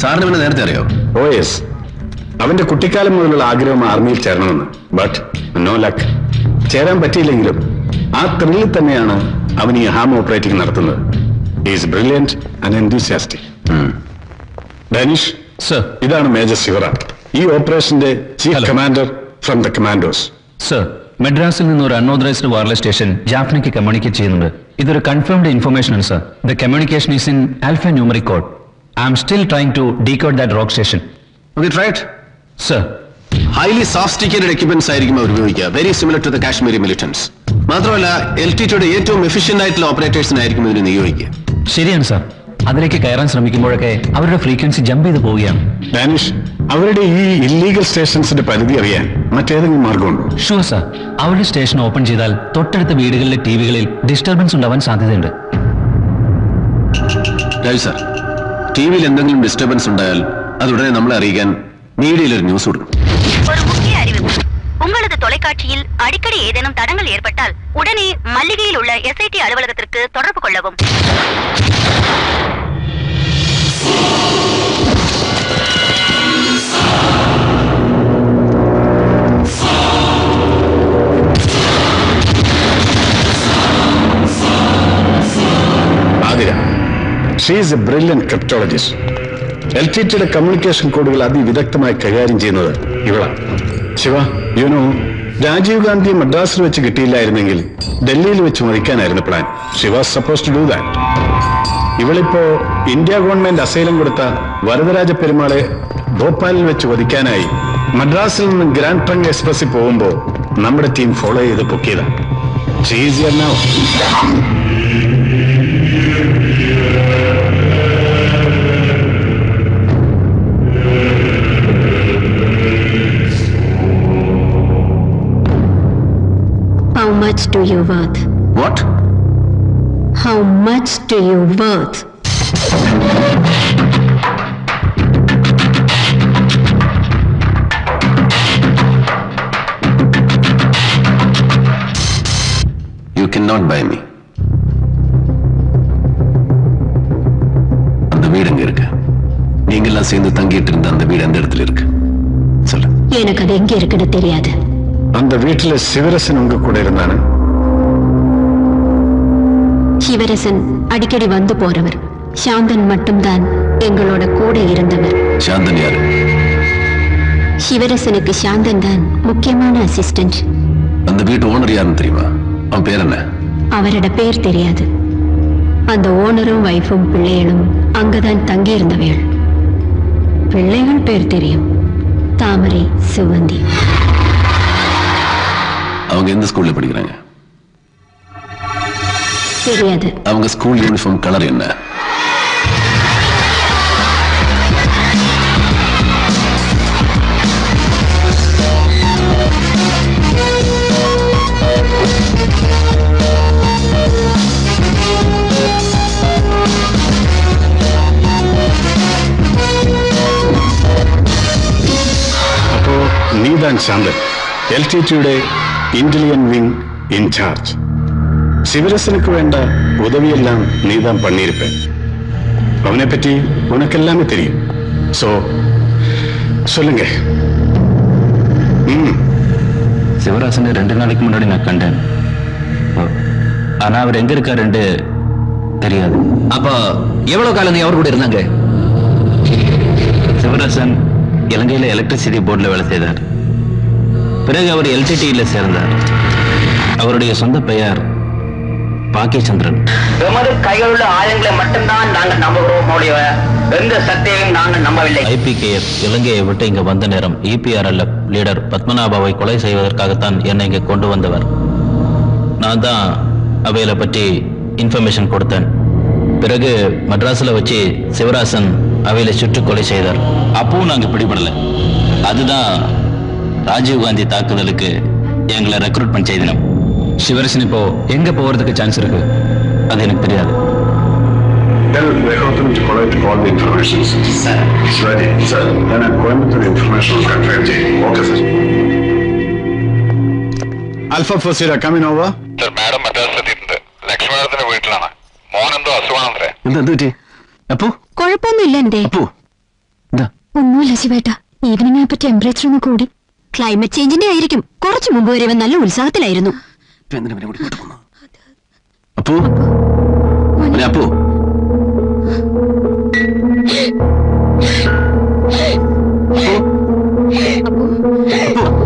സാറിന് പിന്നെ നേരത്തെ അറിയോ? ഓ യെസ് അവന്റെ കുട്ടിക്കാലം മുതലുള്ള ആഗ്രഹം ആർമിയിൽ ചേരണമെന്ന്. ബട്ട് നോ ലക്ക് ചേരാൻ പറ്റിയില്ലെങ്കിലും ആ ത്രില്ലിൽ തന്നെയാണ് അവൻ ഈ ഹാം ഓപ്പറേറ്റിംഗ് നടത്തുന്നത്. Is brilliant and Danish sir ഇതാണ് മേജർ ശിവറാം ഈ ഓപ്പറേഷന്റെ chief commander from the commandos sir മെഡ്രാസിൽ നിന്ന് ഒരു അൺഓതറൈസ്ഡ് വയർലെസ് സ്റ്റേഷൻ ജാഫ്നയ്ക്ക് കമ്മ്യൂണിക്കേറ്റ് ചെയ്യുന്നുണ്ട്. ഇതൊരു കൺഫേംഡ് ഇൻഫർമേഷൻ ആണ് sir the communication is in alphanumeric code I still trying to decode that rock station. Okay, try it. Sir. Highly sophisticated equipments ആയിരിക്കും അവർ ഉപയോഗിക്കുക? Very similar to the Kashmiri militants മാത്രമല്ല L T ടിയുടെ ഏറ്റവും efficient ആയിട്ടുള്ള ഓപ്പറേറ്റേഴ്സിനായിരിക്കും ഇതിനെ നിയോഗിക്കുക? ശരിയാണ് sir അതിലേക്ക് കയറാൻ ശ്രമിക്കുമ്പോഴൊക്കെ അവരുടെ ഫ്രീക്വൻസി ജമ്പ് ചെയ്ത് പോവുകയാണ്. ഡാനിഷ് അവരുടെ ഈ ഇല്ലീഗൽ സ്റ്റേഷൻസിന്റെ പരിധി അറിയാൻ മറ്റേതെങ്കിലും മാർഗമുണ്ടോ? ഷുവർ സാർ അവരുടെ സ്റ്റേഷൻ ഓപ്പൺ ചെയ്താൽ തൊട്ടടുത്ത വീടുകളിലെ ടി വികളിൽ ഡിസ്റ്റർബൻസ് ഉണ്ടാവാൻ സാധ്യതയുണ്ട്. രാജു സാർ ടി വിയിൽ എന്തെങ്കിലും ഡിസ്റ്റർബൻസ് ഉണ്ടായാൽ അത് ഉടനെ നമ്മളെ അറിയിക്കാൻ മീഡിയയിൽ ഒരു ന്യൂസ് കൊടുക്കും ஒரு முக்கிய அறிவிப்பு உங்களது தொலைக்காட்சியில் அடிக்கடி ஏதேனும் தடங்கள் ஏற்பட்டால் உடனே மல்லிகையில் உள்ள எஸ்ஐடி அலுவலகத்திற்கு தொடர்பு கொள்ளவும் she's a brilliant cryptologist L T ടിയുടെ കമ്മ്യൂണിക്കേഷൻ കോഡുകൾ അതിവിദഗ്ധമായി കൈകാര്യം ചെയ്യുന്നത് ഇവളാണ് ശിവ യുനോ രാജീവ് ഗാന്ധി മദ്രാസിൽ വെച്ച് കിട്ടിയില്ലായിരുന്നെങ്കിൽ ഡൽഹിയിൽ വെച്ച് മറിക്കാനായിരുന്നു plan Siva suppose to do that ഇവളിപ്പോ India government asylum കൊടുത്ത വരദരാജ പെരുമാളെ ഭോപ്പാലിൽ വെച്ച് വധിക്കാനായി മദ്രാസിൽ നിന്ന് ഗ്രാൻഡ് ട്രങ്ക് എക്സ്പ്രസിൽ പോകുമ്പോൾ നമ്മുടെ ടീം ഫോളോ ചെയ്ത് പൊക്കിയതാണ് much do you worth? What? How much do you worth? You cannot buy me. அந்த வீடு அங்க இருக்கு நீங்க எல்லாம் சேர்ந்து தங்கிட்டு இருந்த அந்த வீடு அந்த இடத்துல இருக்கு சொல்லு எனக்கு அது எங்க இருக்குன்னு தெரியாது அந்த வீட்டுல சிவரசன் உங்க கூட இருந்தானு? சிவரசன் அடிக்கடி வந்து போறவர். சாந்தன் மட்டும்தான் எங்களோட கூட இருந்தவர். சாந்தன் யாரு? சிவரசனுக்கு சாந்தன் தான் முக்கியமான அசிஸ்டன்ட் அந்த வீட்டு ஓனர் யாருன்னு தெரியுமா? அவன் பேர் என்ன? அவரோட பேர் தெரியாது. அந்த ஓனரும் வைஃபும் பிள்ளைகளும் அங்கதான் தங்கி இருந்தவைகள் பிள்ளைகள் பேர் தெரியும். தாமரை சிவந்தி அவங்க எந்த ஸ்கூல்ல படிக்கிறாங்க? தெரியாது. அவங்க ஸ்கூல் யூனிஃபார்ம் கலர் என்ன? நீதான் சாந்தன். எல்டிடியுடைய இன்டிலியன் விங் இன்சார்ஜ் சிவரசனுக்கு வேண்ட உதவியெல்லாம் நீ தான் பண்ணியிருப்ப அவனை பற்றி உனக்கு எல்லாமே தெரியும். ஸோ சொல்லுங்க. ம். சிவராசனை ரெண்டு நாளைக்கு முன்னாடி நான் கண்டேன். ஆனால் அவர் எங்கே இருக்காருன்ட்டு தெரியாது. அப்போ எவ்வளோ காலம் நீ அவர் கூட இருந்தாங்க? சிவராசன் இலங்கையில் எலக்ட்ரிசிட்டி போர்டில் வேலை செய்தார். பிறகு அவர் எல்டிடியில் சேர்ந்தார். அவருடைய சொந்த பெயர் பாக்கியச்சந்திரன். எமது கையில் உள்ள ஆயுதங்களை மட்டும்தான் நாங்கள் நம்புகிறோம் எந்த சக்தியையும் நாங்கள் நம்பவில்லை. ஐபிகேஎஃப் இலங்கையை விட்டு இங்கே வந்த நேரம் இபிஆர்எல் லீடர் பத்மநாபாவை கொலை செய்வதற்காகத்தான் என்னை இங்கே கொண்டு வந்தவர். நான் தான் அவையில பற்றி இன்ஃபர்மேஷன் கொடுத்தேன். பிறகு மட்ராஸில் வச்சு சிவராசன் அவையில சுட்டு கொலை செய்தார். அப்பவும் நாங்கள் பிடிபடலை. அதுதான் ராஜீவ் காந்தி தாக்குதலுக்கு எங்களை ரெக்ரூட்மெண்ட் செய்தினோம் சிவரசன் இப்போ எங்க போறதுக்கு சான்ஸ் இருக்கு அது எனக்கு தெரியாது Tell Rehotam to collect all the information. Sir. It's ready. Sir. Then at Coimbatore information will confirm Okay, sir. Alpha Fosira, coming over. Sir madam മദ്രാസിലെത്തിയിട്ടുണ്ട് ലക്ഷ്മണത്തിന്റെ വീട്ടിലാണ് മോനെന്തോ അസുഖമാണത്രേ എന്താ എന്ത് പറ്റി അപ്പു കുഴപ്പമൊന്നുമില്ല എന്തേ അപ്പു എന്താ ഒന്നുമില്ല ശിവേട്ട ഈവനിങ് ആയപ്പോ ടെമ്പറേച്ചർ ഒന്ന് കൂടി ക്ലൈമറ്റ് ചേഞ്ചിന്റെ ആയിരിക്കും. കുറച്ചു മുമ്പ് വരെ ഇവൻ നല്ല ഉത്സാഹത്തിലായിരുന്നു. അപ്പു? അപ്പു? അപ്പു?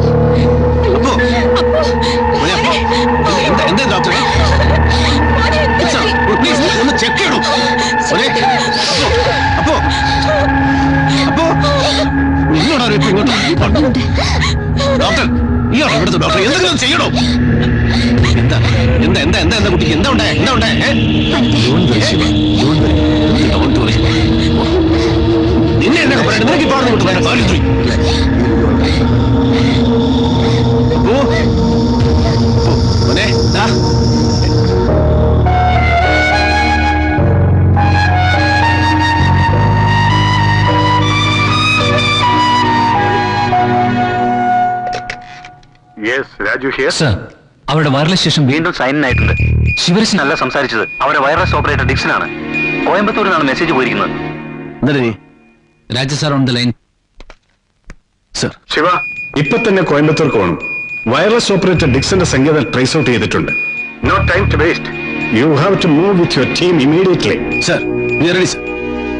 ഇവിടുത്തെ ഡോക്ടർ എന്തെങ്കിലും ചെയ്യണോ എന്താ എന്താ എന്താ എന്താ എന്താ കുട്ടിക്ക്? എന്താ ഉണ്ടായ? എന്താ ഉണ്ടായ? നിന്നെ എന്നൊക്കെ പറയണ്ട നിനക്ക് ഇപ്പോൾ വേറെ ഓ ഓ, രാജു ഹിയർ സർ അവരുടെ വയർലെസ് സ്റ്റേഷൻ വീണ്ടും സൈൻ ആയിട്ടുണ്ട് ശിവരശൻ അല്ല സംസാരിച്ചത് അവരെ വൈറസ് ഓപ്പറേറ്റർ ഡിക്സൺ ആണ് കോയമ്പത്തൂരിൽ നിന്നാണ് മെസ്സേജ് പോയിരിക്കുന്നത്. എന്താ നീ? Raja sir on the line. Sir. Siva. ഇപ്പൊ തന്നെ കോയമ്പത്തൂർക്ക് പോകണം വയർലെസ് ഓപ്പറേറ്റർ ഡിക്സന്റെ സംഗീതം ട്രേസ് ഔട്ട് ചെയ്തിട്ടുണ്ട്. No time to waste you have to move with your team immediately sir we are ready sir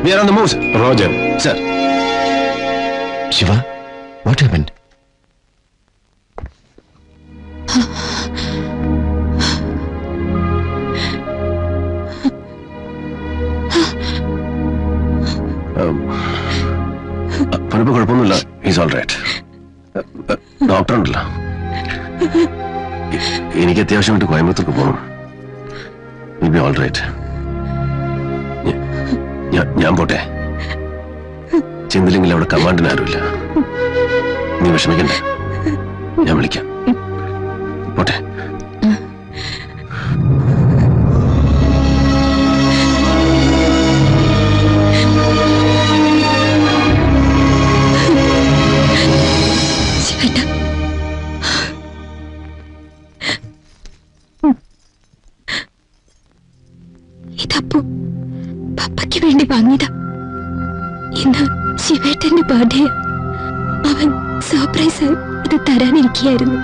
we are on the move sir roger. Sir. Siva what happened all right doctor ഉണ്ടല്ലോ എനിക്ക് അത്യാവശ്യമായിട്ട് കോയമ്പത്തൂർക്ക് പോകണം will be all right ഞാൻ പോട്ടെ. ചെന്നില്ലെങ്കിൽ അവിടെ കമാൻഡിന് ആരുമില്ല. നീ വിഷമിക്കണ്ട. ഞാൻ വിളിക്കാം. ബർത്ത്ഡേ അവൻ സർപ്രൈസ് ഇത് തരാനിരിക്കുകയായിരുന്നു.